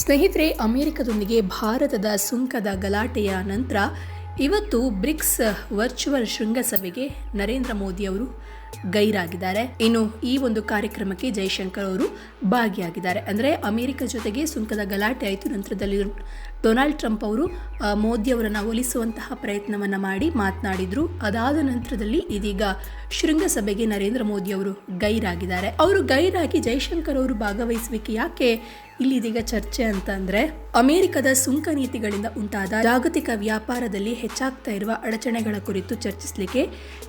ಸ್ನೇಹಿತರೆ ಅಮೆರಿಕದೊಂದಿಗೆ ಭಾರತದ ಸುಂಕದ ಗಲಾಟೆಯ ನಂತರ ಇವತ್ತು ಬ್ರಿಕ್ಸ್ ವರ್ಚುವಲ್ ಶೃಂಗಸಭೆಗೆ ನರೇಂದ್ರ ಮೋದಿ ಅವರು ಗೈರಾಗಿದ್ದಾರೆ. ಇನ್ನು ಈ ಒಂದು ಕಾರ್ಯಕ್ರಮಕ್ಕೆ ಜೈಶಂಕರ್ ಅವರು ಭಾಗಿಯಾಗಿದ್ದಾರೆ. ಅಂದರೆ ಅಮೆರಿಕ ಜೊತೆಗೆ ಸುಂಕದ ಗಲಾಟೆ ಆಯಿತು. ನಂತರದಲ್ಲಿ ಡೊನಾಲ್ಡ್ ಟ್ರಂಪ್ ಅವರು ಮೋದಿ ಅವರನ್ನು ಒಲಿಸುವಂತಹ ಪ್ರಯತ್ನವನ್ನು ಮಾಡಿ ಮಾತನಾಡಿದರು. ಅದಾದ ನಂತರದಲ್ಲಿ ಇದೀಗ ಶೃಂಗಸಭೆಗೆ ನರೇಂದ್ರ ಮೋದಿ ಅವರು ಗೈರಾಗಿದ್ದಾರೆ. ಅವರು ಗೈರಾಗಿ ಜೈಶಂಕರ್ ಅವರು ಭಾಗವಹಿಸುವಿಕೆ ಯಾಕೆ ಇಲ್ಲಿ ಇದೀಗ ಚರ್ಚೆ ಅಂತ ಅಂದ್ರೆ, ಅಮೆರಿಕದ ಸುಂಕ ನೀತಿಗಳಿಂದ ಉಂಟಾದ ಜಾಗತಿಕ ವ್ಯಾಪಾರದಲ್ಲಿ ಹೆಚ್ಚಾಗ್ತಾ ಇರುವ ಅಡಚಣೆಗಳ ಕುರಿತು ಚರ್ಚಿಸಲಿಕ್ಕೆ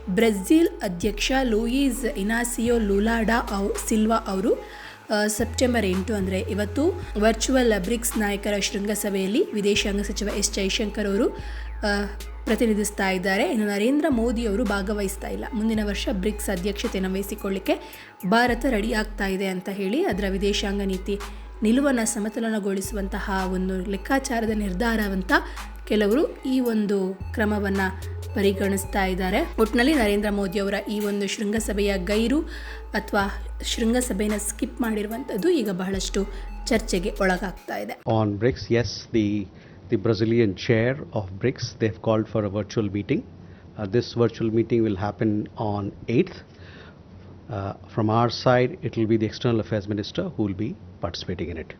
ಬ್ರೆಜಿಲ್ ಅಧ್ಯಕ್ಷ ಲೂಯಿಸ್ ಇನಾಸಿಯೋ ಲುಲಾಡಾ ಅವ್ ಸಿಲ್ವಾ ಅವರು ಸೆಪ್ಟೆಂಬರ್ ಎಂಟು ಅಂದರೆ ಇವತ್ತು ವರ್ಚುವಲ್ ಬ್ರಿಕ್ಸ್ ನಾಯಕರ ಶೃಂಗಸಭೆಯಲ್ಲಿ ವಿದೇಶಾಂಗ ಸಚಿವ ಎಸ್ ಜೈಶಂಕರ್ ಅವರು ಪ್ರತಿನಿಧಿಸ್ತಾ ಇದ್ದಾರೆ. ಇನ್ನು ನರೇಂದ್ರ ಮೋದಿ ಅವರು ಭಾಗವಹಿಸ್ತಾ ಇಲ್ಲ. ಮುಂದಿನ ವರ್ಷ ಬ್ರಿಕ್ಸ್ ಅಧ್ಯಕ್ಷತೆಯನ್ನು ವಹಿಸಿಕೊಳ್ಳಿಕ್ಕೆ ಭಾರತ ರೆಡಿ ಆಗ್ತಾ ಇದೆ ಅಂತ ಹೇಳಿ ಅದರ ವಿದೇಶಾಂಗ ನೀತಿ ನಿಲುವನ್ನು ಸಮತೋಲನಗೊಳಿಸುವಂತಹ ಒಂದು ಲೆಕ್ಕಾಚಾರದ ನಿರ್ಧಾರವಂತ ಕೆಲವರು ಈ ಒಂದು ಕ್ರಮವನ್ನು ಪರಿಗಣಿಸ್ತಾ ಇದ್ದಾರೆ ಒಟ್ಟಿನಲ್ಲಿ ನರೇಂದ್ರ ಮೋದಿ ಅವರ ಈ ಒಂದು ಶೃಂಗಸಭೆಯ ಗೈರು ಅಥವಾ ಶೃಂಗಸಭೆಯನ್ನು ಸ್ಕಿಪ್ ಮಾಡಿರುವಂಥದ್ದು ಈಗ ಬಹಳಷ್ಟು ಚರ್ಚೆಗೆ ಒಳಗಾಗ್ತಾ ಇದೆ on BRICS as the the Brazilian chair of BRICS they've called for a virtual meeting this virtual meeting will happen on on 8th. Uh, from our side, it will be the External Affairs Minister who will be participating in it.